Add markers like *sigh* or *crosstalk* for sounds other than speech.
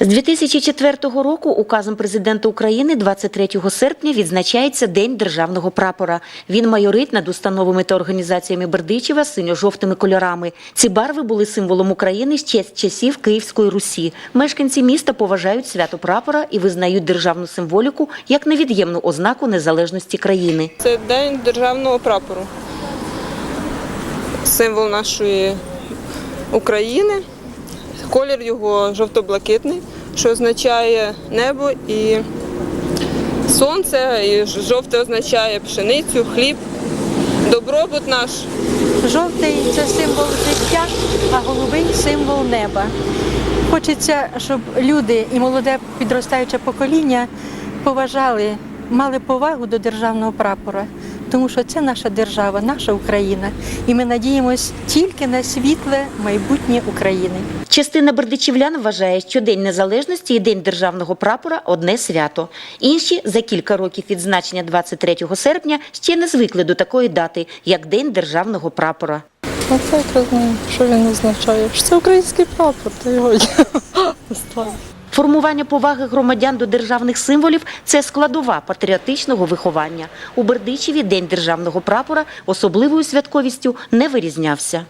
З 2004 року указом президента України 23 серпня відзначається День державного прапора. Він майорить над установами та організаціями Бердичева синьо-жовтими кольорами. Ці барви були символом України ще з часів Київської Русі. Мешканці міста поважають свято прапора і визнають державну символіку як невід'ємну ознаку незалежності країни. Це день державного прапору. Символ нашої України. Колір його жовто-блакитний, що означає небо і сонце, і жовте означає пшеницю, хліб, добробут наш. Жовтий це символ життя, а голубий символ неба. Хочеться, щоб люди і молоде підростаюче покоління поважали, мали повагу до державного прапора, тому що це наша держава, наша Україна. І ми надіємось тільки на світле майбутнє України. Частина бердичівлян вважає, що День Незалежності і День державного прапора одне свято. Інші за кілька років відзначення 23 серпня ще не звикли до такої дати, як День державного прапора. А це якраз знаю, що він означає. Що це український прапор, то його є. *laughs* Слава. Формування поваги громадян до державних символів це складова патріотичного виховання. У Бердичеві День державного прапора особливою святковістю не вирізнявся.